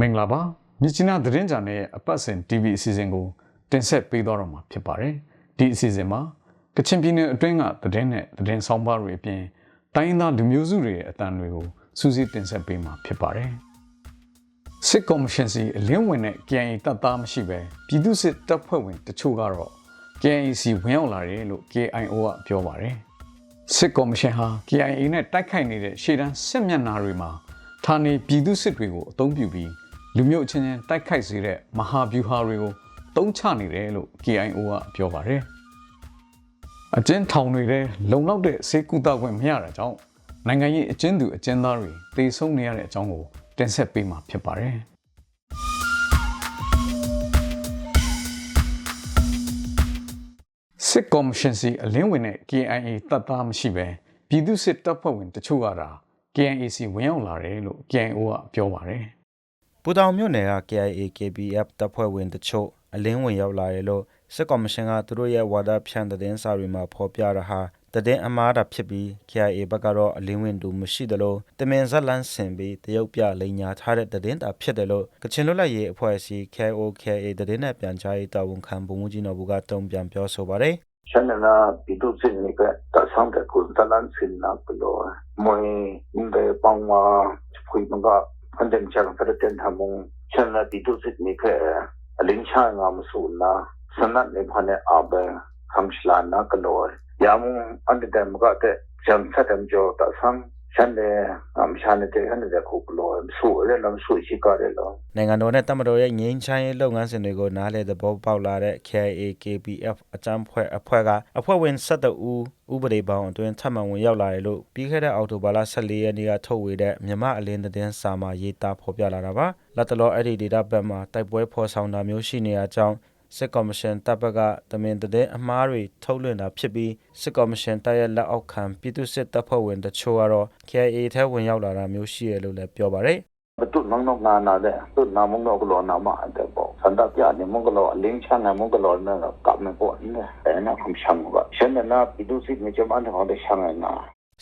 မင်္ဂလာပါမြစ်ချနာသတင်းကြံရဲ့အပတ်စဉ် TV အစီအစဉ်ကိုတင်ဆက်ပေးသွားတော့မှာဖြစ်ပါတယ်ဒီအစီအစဉ်မှာကချင်ပြည်နယ်အတွင်းကသတင်းနဲ့သတင်းဆောင်ပါတွေအပြင်တိုင်းရင်းသားလူမျိုးစုတွေရဲ့အတန်တွေကိုစူးစီးတင်ဆက်ပေးမှာဖြစ်ပါတယ်စစ်ကော်မရှင်စီအလင်းဝင်တဲ့ KIA တပ်သားမရှိပဲပြည်သူစစ်တပ်ဖွဲ့ဝင်တချို့ကတော့ KIC ဝင်ရောက်လာတယ်လို့ KIO ကပြောပါတယ်စစ်ကော်မရှင်ဟာ KIA နဲ့တိုက်ခိုက်နေတဲ့ရှေ့တန်းစစ်မျက်နှာတွေမှာဌာနေပြည်သူစစ်တွေကိုအသုံးပြုပြီး လူမျိုးချင်းချင်းတိုက်ခိုက်စေတဲ့မဟာဗျူဟာတွေကိုတုံးချနေတယ်လို့ KIO ကပြောပါတယ်။အကျဉ်းထောင်တွေထဲလုံလောက်တဲ့စေကူတာခွင့်မရတာကြောင့်နိုင်ငံရေးအကျဉ်းသူအကျဉ်းသားတွေတေဆုံးနေရတဲ့အကြောင်းကိုတင်ဆက်ပေးမှာဖြစ်ပါတယ်။စစ်ကော်မရှင်စီအလင်းဝင်တဲ့ KIA တပ်သားမရှိပဲပြည်သူစစ်တပ်ဖွဲ့ဝင်တချို့ကတာ KNAC ဝင်ရောက်လာတယ်လို့ KNO ကပြောပါတယ်။ ပူတောင်မြို့နယ်က KIA KPF တပ်ဖွဲ့ဝင်တချို့ အလင်းဝင်ရောက်လာတယ်လို့ စစ်ကော်မရှင်က သူတို့ရဲ့ ဝါဒဖြန့်သတင်းစာတွေမှာ ဖော်ပြတာဟာ သတင်းအမှားသာဖြစ်ပြီး KIA ဘက်ကတော့ အလင်းဝင်သူမရှိသလို တမင်ဇာတ်လမ်းဆင်ပြီး သရုပ်ပြလိမ်ညာထားတဲ့ သတင်းသာဖြစ်တယ်လို့ ကချင်လွတ်လပ်ရေးအဖွဲ့အစည်း KIO/KIA သတင်းနဲ့ ပြန်ကြားရေးတာဝန်ခံ ဗိုလ်မှူးကြီးနော်ဘူက တုံ့ပြန်ပြောဆိုပါတယ်။“ရှမ်းပြည်နယ်က ပြည်သူ့စစ်တွေပဲ တပ်လမ်းဆင်တာဖြစ်လို့ မွေး၊ပေါင်းဝ၊ခွီမဂ pandem chak praten thamung chanla titu sit ni khe aling cha nga musul na sanat ne phane abe khamshla na kalor yamu and dem ga te cham satam jo ta sam ချန်တဲ့အမ်ချန်တဲ့ဟန်တဲ့ခုကလို့ဆူရဲလမ်းဆူရှိကြတယ်လို့နိုင်ငံတော်နဲ့တမတော်ရဲ့ငင်းချိုင်းလုပ်ငန်းစဉ်တွေကိုနားလည်သဘောပေါက်လာတဲ့ KIA KPF အကြမ်းဖွဲ့အဖွဲ့ကအဖွဲ့ဝင်73ဦးဥပဒေပေါင်းအတွင်းထပ်မံဝင်ရောက်လာတယ်လို့ပြီးခဲ့တဲ့အောက်တိုဘာလ14ရက်နေ့ကထုတ်ဝေတဲ့မြမအလင်းသတင်းစာမှာရေးသားဖော်ပြလာတာပါလက်တလောအဲ့ဒီဒေတာဘက်မှာတိုက်ပွဲဖော်ဆောင်တာမျိုးရှိနေတဲ့အကြောင်း စစ်ကော်မရှင်တပ်ဘက်ကတမင်တဲ့အမှားတွေထုတ်လွှင့်တာဖြစ်ပြီးစစ်ကော်မရှင်တပ်ရဲ့လက်အောက်ခံပြည်သူစစ်တပ်ဖွဲ့ဝင်တချို့ကတော့ KIA ထဲဝင်ရောက်လာတာမျိုးရှိရလို့လည်းပြောပါတယ် betul nang nok na na de tu na mong nok lo na ma de bo san da pya ni mong lo ling chan na mong lo na ka me bo ne e na khum shang ba shen na pi du sit ni jam an ha de shang na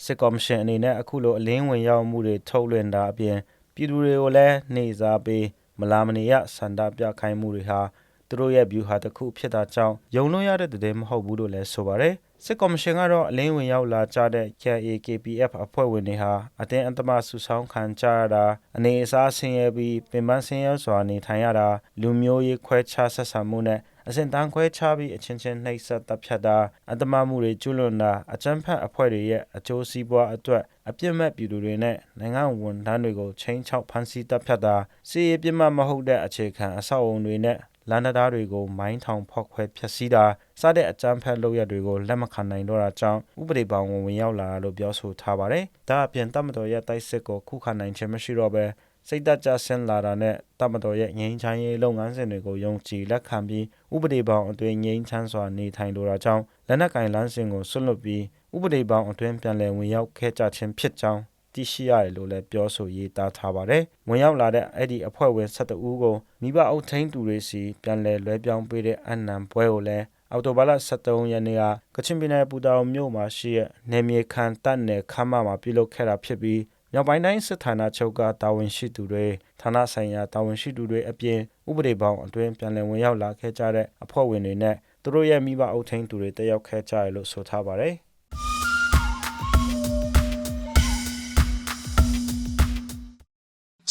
စစ်ကော်မရှင်အနေနဲ့အခုလိုအလင်းဝင်ရောက်မှုတွေထုတ်လွှင့်တာအပြင်ပြည်သူတွေကိုလည်းနေစားပေးမလာမနေရစန္ဒပြခိုင်းမှုတွေဟာ သူတို့ရဲ့ view ဟာတစ်ခုဖြစ်တာကြောင့် ယုံလို့ရတဲ့တဲ့မဟုတ်ဘူးလို့လည်း ဆိုပါတယ် စစ်ကော်မရှင်ကတော့ အလင်းဝင်ရောက်လာကြတဲ့ KAKPF အဖွဲ့ဝင်တွေဟာ အတင်းအဓမ္မဆူဆောင်းခံကြရတာ အနေအစားဆင်းရဲပြီး ပင်ပန်းဆင်းရဲစွာ နေထိုင်ရတာ လူမျိုးရေးခွဲခြားဆက်ဆံမှုနဲ့အစဉ်တန်းခွဲခြားပြီး အချင်းချင်း နှိပ်စက်တပ်ဖြတ်တာအတ္တမမှုတွေ ကျူးလွန်တာ အကြမ်းဖက်အဖွဲ့တွေရဲ့ အကျိုးစီးပွားအတွက် အပြစ်မဲ့ပြည်သူတွေနဲ့ နိုင်ငံဝန်ထမ်းတွေကိုချင်းချောက် ဖမ်းဆီးတပ်ဖြတ်တာစီရေးပြစ်မှတ်မဟုတ်တဲ့ အခြေခံအဆောက်အုံတွေနဲ့ လန်ဒတာတွေကို မိုင်းထောင်ဖောက်ခွဲဖျက်ဆီးတာစတဲ့အကြမ်းဖက်လုပ်ရတွေကိုလက်မခံနိုင်တော့တာကြောင့်ဥပဒေပေါင်းဝင်ဝင်ရောက်လာတာလို့ပြောဆိုထားပါတယ်။ဒါအပြင်တမတော်ရဲ့တိုက်စစ်ကိုခုခံနိုင်ခြင်းမရှိတော့ဘဲစိတ်သက်ကြဆင်းလာတာနဲ့တမတော်ရဲ့ငြိမ်းချမ်းရေးလုပ်ငန်းစဉ်တွေကိုယုံကြည်လက်ခံပြီးဥပဒေပေါင်းအတွင်းငြိမ်းချမ်းစွာနေထိုင်လိုတာကြောင့်လက်နက်ကင်လမ်းစဉ်ကိုဆွတ်လွတ်ပြီးဥပဒေပေါင်းအတွင်းပြန်လည်ဝင်ရောက်ခဲ့ကြခြင်းဖြစ်ကြောင်း သိရှိရတယ်လို့လည်းပြောဆိုရေးသားထားပါတယ်။ဝင်ရောက်လာတဲ့အဲ့ဒီအဖွဲ့ဝင်12ဦးကိုမိဘအုပ်ထိန်းသူတွေစီပြန်လည်လွှဲပြောင်းပေးတဲ့အနံပွဲကိုလည်းအော်တိုဘာလ23ရက်နေ့ကကချင်ပြည်နယ်ပူတာအိုမြို့မှာရှိတဲ့နေမြေခံတပ်နယ်ခမ်းမမှာပြုလုပ်ခဲ့တာဖြစ်ပြီးမြောက်ပိုင်းတိုင်းစစ်ဌာနချုပ်ကတာဝန်ရှိသူတွေဌာနဆိုင်ရာတာဝန်ရှိသူတွေအပြင်ဥပဒေပေါင်းအတွင်းပြန်လည်ဝင်ရောက်လာခဲ့ကြတဲ့အဖွဲ့ဝင်တွေနဲ့သူတို့ရဲ့မိဘအုပ်ထိန်းသူတွေတက်ရောက်ခဲ့ကြရလို့ဆိုထားပါတယ်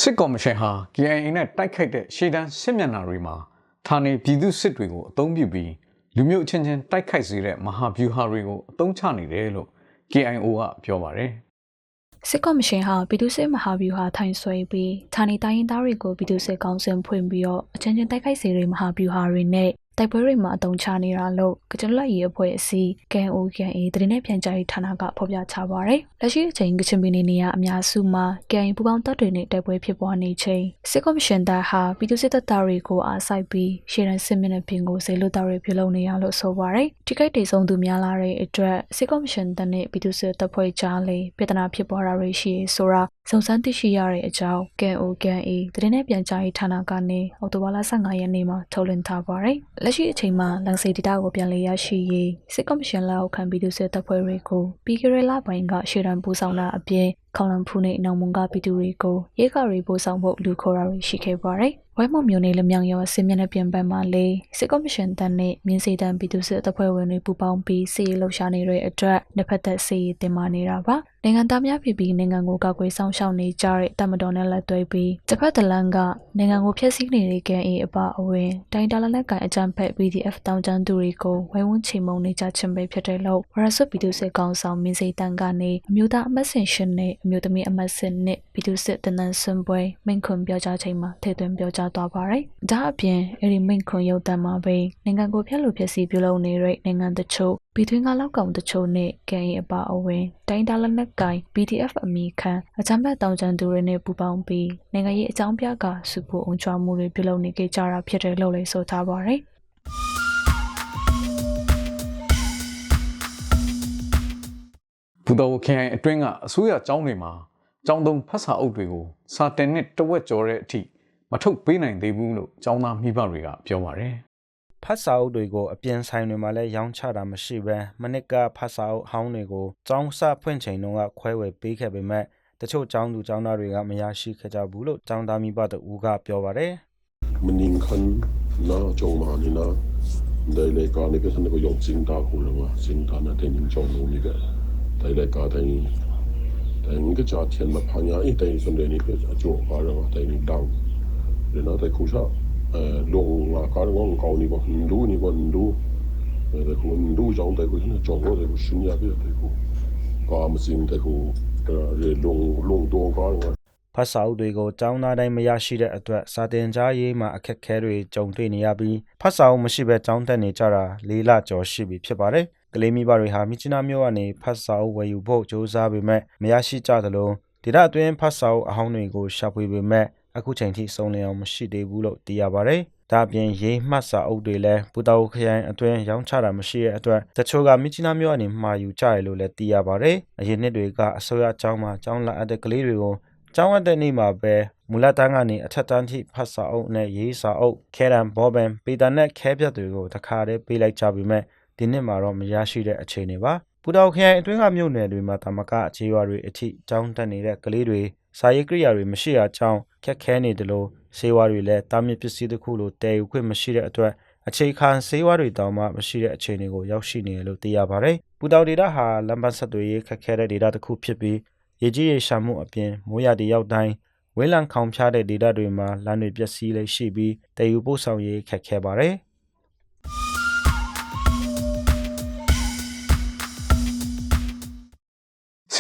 စစ်ကော်မရှင်ဟာ KIA နဲ့တိုက်ခိုက်တဲ့ရှေ့တန်းစစ်မျက်နှာတွေမှာဌာနေပြည်သူစစ်တွေကိုအသုံးပြုပြီးလူမျိုးချင်းချင်းတိုက်ခိုက်စေတဲ့မဟာဗျူဟာတွေကိုအသုံးချနေတယ်လို့ KIO ကပြောပါတယ်။စစ်ကော်မရှင်ဟာပြည်သူ့စစ်မဟာဗျူဟာထိုင်ဆွဲပြီးဌာနေတိုင်းရင်းသားတွေကိုပြည်သူ့စစ်ကောင်းစင်ဖွင့်ပြီးတော့အချင်းချင်းတိုက်ခိုက်စေတဲ့မဟာဗျူဟာတွေနဲ့ တိုက်ပွဲတွေမှာအတုံချနေတာလို့ကကြလက်ရေးအဖွဲ့အစည်း KNOKA တရင်နဲ့ပြန်ကြားရေးဌာနကဖော်ပြချပါရယ်လက်ရှိအချိန်ကချင်ပြည်နယ်နေရအများစုမှာ KN ပူပေါင်းတပ်တွေနဲ့တိုက်ပွဲဖြစ်ပွားနေချိန်စစ်ကော်မရှင်တပ်ဟာပြည်သူ့စစ်တပ်သားတွေကိုအားစိုက်ပြီးရှေ့တန်းစစ်မျက်နှာပြင်ကိုစေလွတ်တပ်တွေပြုလုပ်နေရလို့ဆိုပါရယ်ထိခိုက်ဒေဆုံးသူများလာတဲ့အတွက်စစ်ကော်မရှင်တပ်နဲ့ပြည်သူ့စစ်တပ်ဖွဲ့ကြားလေပြဿနာဖြစ်ပွားတာတွေရှိဆိုတာစုံစမ်းသိရှိရတဲ့အကြောင်း KNOKA တရင်နဲ့ပြန်ကြားရေးဌာနကနေအော်တိုဘာလ15ရက်နေ့မှာထုတ်လွှင့်ထားပါရယ်လက်ရှိအချိန်မှာလန်စီဒေတာကိုပြန်လည်ရရှိရေးစစ်ကော်မရှင်လက်အောက်ခံပြည်သူစစ်တပ်ဖွဲ့တွေကိုပြီးခဲ့တဲ့လပိုင်းကရှေ့တန်းပူဆောင်တာအပြင်ခေါလံဖူးနဲ့နောင်မွန်ကပြည်သူတွေကိုရဲကာရီပူဆောင်ဖို့လူခေါ်တာတွေရှိခဲ့ပါတယ်။ ဝဲမော်မျိုးနဲ့လမြောင်ရောစစ်မျက်နှာပြင်ပန်းမှာလေစစ်ကော်မရှင်တန်းနဲ့မြင်းစီတန်းပြည်သူစစ်တပ်ဖွဲ့ဝင်တွေပူးပေါင်းပြီးစီရေးလှုပ်ရှားနေတဲ့အတွက်နှစ်ဖက်သက်စီရေးတင်မာနေတာပါ။နိုင်ငံသားများပြည်ပြီးနိုင်ငံကိုကောက်ွယ်ဆောင်ရှောက်နေကြတဲ့တမတော်နဲ့လက်တွဲပြီးတစ်ဖက်တလန်းကနိုင်ငံကိုဖျက်ဆီးနေတဲ့ကန်အေအပအဝင်တိုင်းတာလလက်ကန်အကြံဖက် PDF တောင်ကျန်းသူတွေကိုဝိုင်းဝန်းချိန်မုံနေကြခြင်းပဲဖြစ်တယ်လို့ဝရဆွပြည်သူစစ်ကောင်ဆောင်မင်းစိတ်တန်းကနေအမျိုးသားအမတ်စင်ရှင်နဲ့အမျိုးသမီးအမတ်စင်နဲ့ပြည်သူစစ်တနန်းစွန်ပွဲမိန့်ခွန်းပြောကြားချိန်မှာထည့်သွင်းပြောကြားသွားပါတယ်။ဒါအပြင်အဲ့ဒီမိန့်ခွန်းရုပ်သံမှာပဲနိုင်ငံကိုဖျက်လို့ဖျက်ဆီးပြုလုပ်နေတဲ့နိုင်ငံတချို့ပြည်တွင်းကလောက်ကောင်တချို့နဲ့ကန်ရီအပါအဝင်တိုင်းဒါလနက်ကင် BDF အမိခံအကြမ်းဖက်တောင်ကျန်သူတွေနဲ့ပူးပေါင်းပြီးနိုင်ငံရေးအကြောင်းပြကစုဖို့အုံချမှုတွေပြုလုပ်နေကြကြတာဖြစ်တယ်လို့လည်းဆိုထားပါတယ်။ဘူတော်ခရိုင်အတွင်းကအစိုးရကျောင်းတွေမှာကျောင်းသုံးဖတ်စာအုပ်တွေကိုစာတင်နဲ့တဝက်ကျော်တဲ့အထိ မထုတ်ပေးနိုင်သေးဘူးလို့ကျောင်းသားမိဘတွေကပြောပါတယ်ဖတ်စာအုပ်တွေကိုအပြင်ဆိုင်တွေမှာလည်းရောင်းချတာမရှိဘဲမနစ်ကဖတ်စာအုပ်ဟောင်းတွေကိုကျောင်းစဖွင့်ချိန်တုန်းကခွဲဝေပေးခဲ့ပေမဲ့တချို့ကျောင်းသူကျောင်းသားတွေကမရရှိခဲ့ကြဘူးလို့ကျောင်းသားမိဘတို့ကပြောပါတယ် mening khan na chong ma ni na dai le ka ni ke san ko yong sing ta ko lo wa sing ta na ten ning chong lo ni ke dai le ka dai dai ni ke cha tian ma pa nya i dai san de ni ke a jo ka lo wa dai ni dang le na dai ku sha eh long la ka lo ngong ka ni bo ndu ni bo ndu dai ku ndu jong dai ku ni chong lo dai ku shin ya ke dai ku ka ma sing dai ku le long long do ka lo ဖတ်စာအုပ်တွေကိုကျောင်းသားတိုင်းမရရှိတဲ့အတွက်စာတင်ကြားရေးမှာအခက်အခဲတွေကြုံတွေ့နေရပြီးဖတ်စာအုပ်မရှိဘဲကျောင်းတက်နေကြတာ၄လကျော်ရှိပြီဖြစ်ပါတယ်။ကလေးမိဘတွေဟာမြစ်ချနာမျိုးကနေဖတ်စာအုပ်ဝယ်ယူဖို့ကြိုးစားပေမဲ့မရရှိကြသလိုဒေတာအတွင်းဖတ်စာအုပ်အဟောင်းတွေကိုရှာဖွေပေမဲ့ အခုချိန်ထိစုံလင်အောင်မရှိသေးဘူးလို့သိရပါတယ်။ဒါအပြင်ရေးမှတ်စာအုပ်တွေလည်းပူတောခရိုင်အတွင်းရောင်းချတာမရှိတဲ့အတွက်တချို့ကမြစ်ချနာမျိုးကနေမှာယူကြတယ်လို့လည်းသိရပါတယ်။အရင်နှစ်တွေကအစိုးရအကြောင်းမှာကျောင်းလာအပ်တဲ့ကလေးတွေကိုကျောင်းအပ်တဲ့နေ့မှာပဲမူလတန်းကနေအထက်တန်းထိဖတ်စာအုပ်နဲ့ရေးစာအုပ်ခဲရန်ဘောဘန်ပေတာနဲ့ခဲပြတ်တွေကိုတခါတည်းပေးလိုက်ကြပြီမဲ့ဒီနှစ်မှာတော့မရရှိတဲ့အခြေအနေပါ ပူတော်ခရိုင်အတွင်းကမြို့နယ်တွေမှာတမကအခြေရွာတွေအထိကျောင်းတက်နေတဲ့ကလေးတွေစာရေးကိရိယာတွေမရှိတာကြောင့်ခက်ခဲနေတယ်လို့ဆေးဝါးတွေလည်းတာမြင့်ပစ္စည်းတစ်ခုလိုတည်ယူခွင့်မရှိတဲ့အတွက်အခြေခံဆေးဝါးတွေတောင်မှမရှိတဲ့အခြေအနေကိုရောက်ရှိနေတယ်လို့သိရပါတယ်ပူတော်ဒေတာဟာလမ်းပန်းဆက်သွယ်ရေးခက်ခဲတဲ့ဒေတာတစ်ခုဖြစ်ပြီးရေကြီးရေရှာမှုအပြင်မိုးရတဲ့ရောက်တိုင်းဝင်းလံခေါင်ဖျားတဲ့ဒေတာတွေမှာလမ်းတွေပျက်စီးလေးရှိပြီးတည်ယူပို့ဆောင်ရေးခက်ခဲပါတယ်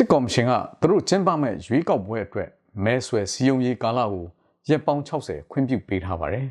စစ်ကော်မရှင်ကသူတို့ကျင်းပမဲ့ရွေးကောက်ပွဲအတွက်မဲဆွယ်စီယုံရေးကာလကိုရက်ပေါင်း60ခွင့်ပြုပေးထားပါတယ်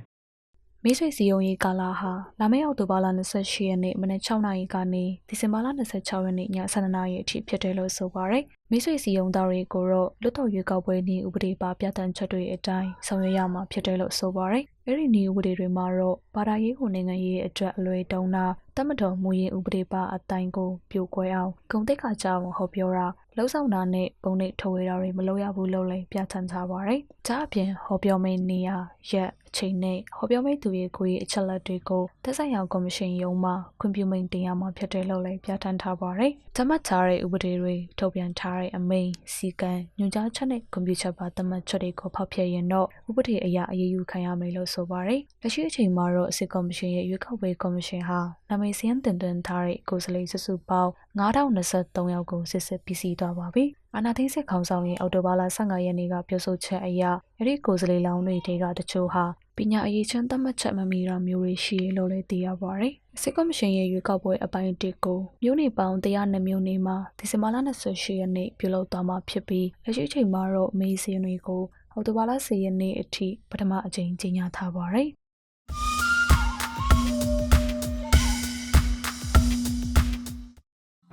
မိတ်ဆွေစီယုံရေးကာလဟာလာမယ့်အောက်တိုဘာလ28ရက်နေ့မနက်6နာရီကနေဒီဇင်ဘာလ26ရက်နေ့ည7:00နာရီအထိဖြစ်တယ်လို့ဆိုပါရယ်မိတ်ဆွေစီယုံသားတွေကိုတော့လွတ်တော်ရွေးကောက်ပွဲနည်းဥပဒေပါပြဋ္ဌာန်းချက်တွေအတိုင်းဆောင်ရွက်ရမှာဖြစ်တယ်လို့ဆိုပါရယ်အဲ့ဒီနည်းဥပဒေတွေမှာတော့ဘာသာရေးကိုနိုင်ငံရေးအတွက်အလွယ်တုံးတာတတ်မတော်မူရင်ဥပဒေပါအတိုင်းကိုပြိုကွဲအောင်ဂုံတိတ်ခါကြအောင်ဟောပြောတာ လှုပ်ဆောင်တာနဲ့ပုံနဲ့ထုတ်ဝေတာတွေမလုပ်ရဘူးလို့လည်းပြဋ္ဌာန်းထားပါရယ်ဒါအပြင်ဟောပြောမယ့်နေရာရက်အချိန်နဲ့ဟောပြောမယ့်သူရဲ့ကိုယ်ရဲ့အချက်လက်တွေကိုသက်ဆိုင်ရာကော်မရှင်ရုံးမှခွင့်ပြုမိန့်တင်ရမှာဖြစ်တယ်လို့လည်းပြဋ္ဌာန်းထားပါရယ်။သတ်မှတ်ထားတဲ့ဥပဒေတွေထုတ်ပြန်ထားတဲ့အမိန့်စီကံညွှန်ကြားချက်နဲ့ကွန်ပျူတာပါသတ်မှတ်ချက်တွေကိုဖောက်ဖျက်ရင်တော့ဥပဒေအရအရေးယူခံရမယ်လို့ဆိုပါရယ်။လက်ရှိအချိန်မှာတော့စစ်ကော်မရှင်ရဲ့ရွေးကောက်ပွဲကော်မရှင်ဟာနာမည်စရင်းတင်သွင်းထားတဲ့ကိုယ်စားလှယ်စုစုပေါင်း9023ယောက်ကိုစစ်စစ်ပြီးစီးသွားပါပြီ။အာနာသိန်းစစ်ခေါင်းဆောင်ရဲ့အော်တိုဘာလ15ရက်နေ့ကပြောဆိုချက်အရအဲ့ဒီကိုယ်စားလှယ်လောင်းတွေတဲကတချို့ဟာပညာအရေးချမ်းသတ်မှတ်ချက်မမီတာမျိုးတွေရှိရလို့လည်းသိရပါတယ်။စစ်ကော်မရှင်ရဲ့ရွေးကောက်ပွဲအပိုင်းတစ်ကိုမြို့နယ်ပေါင်း102မြို့နယ်မှာဒီဇင်ဘာလ28ရက်နေ့ပြုလုပ်သွားမှာဖြစ်ပြီးလက်ရှိချိန်မှာတော့မေးစင်းတွေကိုအော်တိုဘာလ10ရက်နေ့အထိပထမအကြိမ်ကြီးညာထားပါတ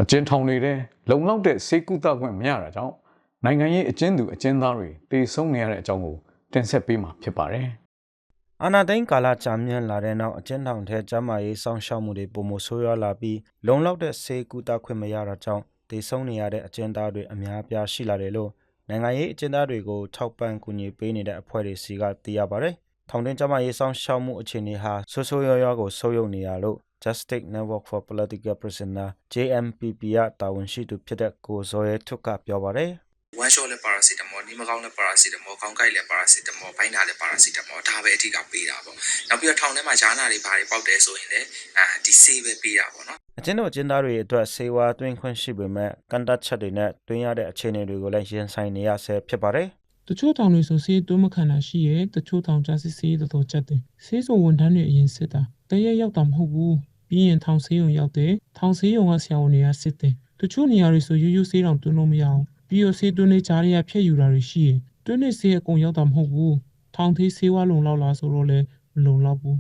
အကျဉ်းထောင်နေတဲ့လုံလောက်တဲ့စေကုသခွင့်မရတာကြောင့်နိုင်ငံရေးအကျဉ်းသူအကျဉ်းသားတွေတေဆုံးနေရတဲ့အကြောင်းကိုတင်ဆက်ပေးမှာဖြစ်ပါတယ်အာနာသိန်းကာလကြာမြင့်လာတဲ့နောက်အကျဉ်းထောင်ထဲကျန်းမာရေးစောင့်ရှောက်မှုတွေပုံမဆိုးရွားလာပြီးလုံလောက်တဲ့ဆေးကုသခွင့်မရတာကြောင့်တေဆုံးနေရတဲ့အကျဉ်းသားတွေအများအပြားရှိလာတယ်လို့နိုင်ငံရေးအကျဉ်းသားတွေကိုထောက်ပံ့ကူညီပေးနေတဲ့အဖွဲ့တွေစီကသိရပါတယ်ထောင်တွင်းကျန်းမာရေးစောင့်ရှောက်မှုအခြေအနေဟာဆိုးဆိုးရွားရွားကိုဆိုးရုံနေရလို့ Justice Network for Political Prisoner JMPP ကတာဝန်ရှိသူဖြစ်တဲ့ကိုဇော်ရဲထွတ်ကပြောပါတယ်ဝမ်ရှော့လည်းပါရာစီတမောနီမကောင်းလည်းပါရာစီတမောကောင်းကိုက်လည်းပါရာစီတမောဘိုင်းနာလည်းပါရာစီတမောဒါပဲအထီးကပေးတာပေါ့နောက်ပြီးတော့ထောင်ထဲမှာဂျာနာတွေဘာတွေပေါက်တယ်ဆိုရင်လည်းအာဒီဆေးပဲပေးတာပေါ့နော်အကျဉ်းတို့အကျဉ်းသားတွေအတွက်စေဝါတွင်းခွင့်ရှိပေမဲ့ကန်တတ်ချက်တွေနဲ့တွင်းရတဲ့အခြေအနေတွေကိုလည်းရင်ဆိုင်နေရဆဲဖြစ်ပါတယ်တချို့တောင်တွေဆိုဆေးသွင်းမခံတာရှိရဲ့တချို့တောင်ကြစစ်ဆေးတော်တော်ချက်တယ်ဆေးစုံဝန်ထမ်းတွေအရင်စစ်တာတရက်ရောက်တာမဟုတ်ဘူး ပြီးရင်ထောင်ဆေးရုံရောက်တယ်ထောင်ဆေးရုံကဆရာဝန်တွေကစစ်တယ်တချို့နေရာတွေဆိုရိုးရိုးဆေးတောင်သွင်းလို့မရအောင်ပြီးတော့ဆေးသွင်းနေကြားတွေကဖြည့်ယူတာတွေရှိရဲ့သွင်းနေဆေးအကုန်ရောက်တာမဟုတ်ဘူးထောင်သေးဆေးဝါလုံလောက်လားဆိုတော့လည်းမလုံလောက်ဘူး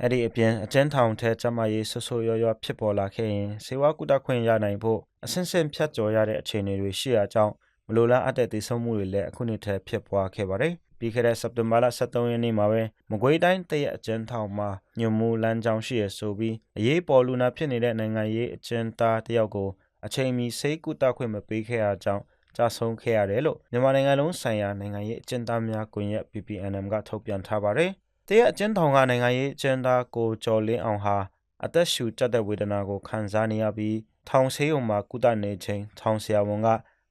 အဲ့ဒီအပြင်အကျဉ်းထောင်ထဲကျန်းမာရေးဆွဆိုးရွားရွားဖြစ်ပေါ်လာခဲ့ရင်စေဝါကုသခွင့်ရနိုင်ဖို့အဆင့်ဆင့်ဖြတ်ကျော်ရတဲ့အခြေအနေတွေရှိရာကြောင့်မလိုလားအပ်တဲ့တည်ဆုံမှုတွေလည်းအခုနှစ်ထဲဖြစ်ပွားခဲ့ပါတယ်။ ပြီးခဲ့တဲ့စက်တင်ဘာလ23ရက်နေ့မှာပဲမကွေးတိုင်းတရက်အကျဉ်းထောင်မှာညွန်မူလမ်းကြောင်းရှိရဆိုပြီးအရေးပေါ်လူနာဖြစ်နေတဲ့နိုင်ငံရေးအကျဉ်းသားတယောက်ကိုအချိန်မီစိတ်ကုသခွင့်မပေးခဲ့ရကြောင်းကြာဆုံးခဲ့ရတယ်လို့မြန်မာနိုင်ငံလုံးဆိုင်ရာနိုင်ငံရေးအကျဉ်းသားများကွန်ရက် PPNM ကထုတ်ပြန်ထားပါတယ်။တရက်အကျဉ်းထောင်ကနိုင်ငံရေးအကျဉ်းသားကိုကျော်လင်းအောင်ဟာအသက်ရှူကျပ်တဲ့ဝေဒနာကိုခံစားနေရပြီးထောင်ဆေးရုံမှာကုသနေချိန်ထောင်ဆရာဝန်က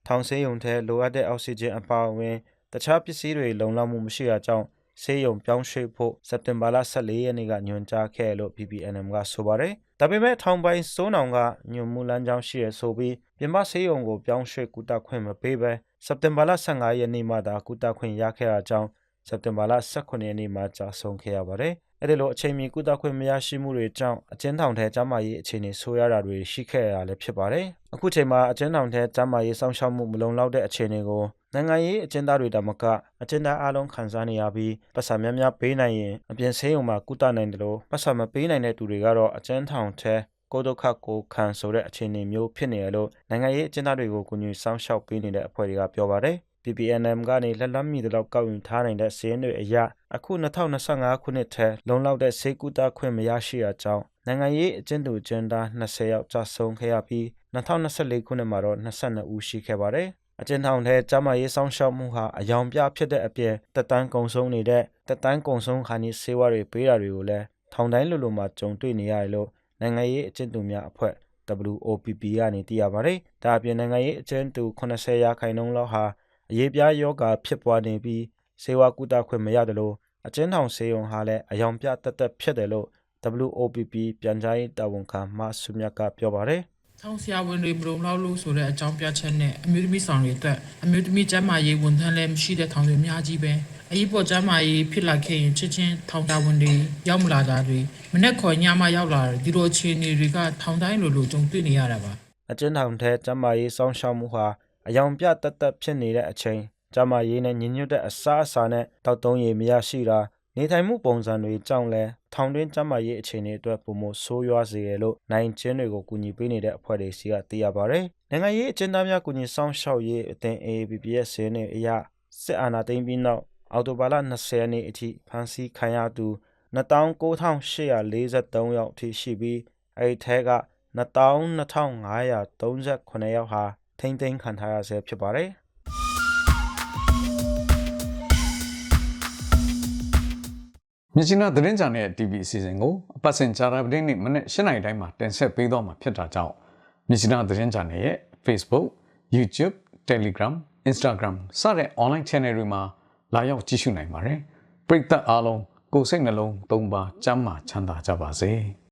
ထောင်ဆေးရုံထဲလိုအပ်တဲ့အောက်ဆီဂျင်အပါအဝင် တခြားပစ္စည်းတွေလုံလောက်မှုမရှိတာကြောင့်ဆေးရုံပြောင်းရွှေ့ဖို့စက်တင်ဘာလ14ရက်နေ့ကညွှန်ကြားခဲ့လို့ PPNM ကဆိုပါတယ်။ဒါပေမဲ့ထောင်ပိုင်းစိုးနောင်ကညွှန်မှုလမ်းကြောင်းရှိရဆိုပြီးပြင်ပဆေးရုံကိုပြောင်းရွှေ့ကုသခွင့်မပေးဘဲစက်တင်ဘာလ15ရက်နေ့မှသာကုသခွင့်ရခဲ့တာကြောင့်စက်တင်ဘာလ18ရက်နေ့မှာကြာဆုံးခဲ့ရပါတယ်။ အဲ့ဒီလိုအချိန်မီကုသခွင့်မရရှိမှုတွေကြောင့်အကျဉ်းထောင်ထဲကျန်းမာရေးအခြေအနေဆိုးရတာတွေရှိခဲ့ရတာလည်းဖြစ်ပါတယ်။အခုချိန်မှာအကျဉ်းထောင်ထဲကျန်းမာရေးစောင့်ရှောက်မှုမလုံလောက်တဲ့အခြေအနေကိုနိုင်ငံရေးအကျဉ်းသားတွေတမကအကျဉ်းသားအလုံးခံစားနေရပြီးပတ်စံများများပေးနိုင်ရင်အပြင်ဆေးရုံမှာကုသနိုင်တယ်လို့ပတ်စံမပေးနိုင်တဲ့သူတွေကတော့အကျဉ်းထောင်ထဲကိုယ်ဒုက္ခကိုခံဆိုတဲ့အခြေအနေမျိုးဖြစ်နေရလို့နိုင်ငံရေးအကျဉ်းသားတွေကိုကူညီဆောင်ရှောက်ပေးနေတဲ့အဖွဲ့တွေကပြောပါတယ်။ PPNM ကနေလက်လန်းမီတလောက်ကောက်ယူထားနိုင်တဲ့စည်းရင်းတွေအရအခု2025ခုနှစ်ထဲလုံလောက်တဲ့စေကူတာခွင့်မရရှိတာကြောင့်နိုင်ငံရေးအကျဉ်းသူအကျဉ်းသား20ယောက်ကြာဆုံးခဲ့ရပြီး2024ခုနှစ်မှာတော့22ဦးရှိခဲ့ပါတယ်။အကျဉ်းထောင်ထဲကျမရေးဆောင်ရှောက်မှုဟာအယောင်ပြဖြစ်တဲ့အပြင်တက်တန်းကုံဆုံးနေတဲ့တက်တန်းကုံဆုံးခါနီဆေးဝါးတွေပေးတာတွေကိုလည်းထောင်တိုင်းလိုလိုမှာကြုံတွေ့နေရတယ်လို့နိုင်ငံရေးအကျဉ်းသူများအဖွဲ့ WOPP ကနေသိရပါတယ်။ဒါအပြင်နိုင်ငံရေးအကျဉ်းသူ80ရာခိုင်နှုန်းလောက်ဟာ အရေးပြားယောဂါဖြစ်ပွားနေပြီးဆေးဝါးကုသခွင့်မရတယ်လို့အကျဉ်းထောင်ဆေးရုံဟာလည်းအယောင်ပြတက်တက်ဖြစ်တယ်လို့ WOPP ပြန်ကြားရေးတာဝန်ခံမဆုမြတ်ကပြောပါတယ်ထောင်ဆရာဝန်တွေမလုံလောက်လို့ဆိုတဲ့အကြောင်းပြချက်နဲ့အမျိုးသမီးဆောင်တွေအတွက်အမျိုးသမီးကျန်းမာရေးဝန်ထမ်းလည်းမရှိတဲ့ထောင်တွေအများကြီးပဲအရေးပေါ်ကျန်းမာရေးဖြစ်လာခဲ့ရင်ချက်ချင်းထောင်တာဝန်တွေရောက်မလာတာတွေမနေ့ခေါ်ညမှရောက်လာတယ်ဒီလိုအခြေအနေတွေကထောင်တိုင်းလိုလိုကြုံတွေ့နေရတာပါအကျဉ်းထောင်ထဲကျန်းမာရေးစောင့်ရှောက်မှုဟာ အယောင်ပြတက်တက်ဖြစ်နေတဲ့အချိန်ကျန်းမာရေးနဲ့ညဉ့်ညွတ်တဲ့အစားအစာနဲ့တောက်သုံးရည်မရရှိတာနေထိုင်မှုပုံစံတွေကြောင့်လဲထောင်တွင်းကျန်းမာရေးအခြေအနေအတွက်ပုံမဆိုးရွားစေရလို့နိုင်ချင်းတွေကိုကူညီပေးနေတဲ့အဖွဲ့တွေစီကသိရပါတယ်။နိုင်ငံရေးအကျဉ်းသားများကူညီဆောင်ရှောက်ရေးအသင်း AAPP ရဲ့စီးနေအရစစ်အာဏာသိမ်းပြီးနောက်အောက်တိုဘာလ20ရက်နေ့အထိဖမ်းဆီးခံရသူ29843ယောက်အထိရှိပြီးအဲဒီထဲက22538ယောက်ဟာ ထိမ့်သိမ်းခံထားရဆဲဖြစ်ပါတယ်။မြစ်ချနာသတင်းကြံတဲ့ TV အစီအစဉ်ကိုအပတ်စဉ်ကြာတာပတင်းနေ့မနေ့၈နိုင်တိုင်းမှာတင်ဆက်ပေးတော့မှာဖြစ်တာကြောင့်မြစ်ချနာသတင်းကြံရဲ့ Facebook, YouTube, Telegram, Instagram စတဲ့ online channel တွေမှာလာရောက်ကြည့်ရှုနိုင်ပါတယ်။ပရိသတ်အားလုံးကိုယ်စိတ်နှလုံးသုံးပါစမ်းမချမ်းသာကြပါစေ။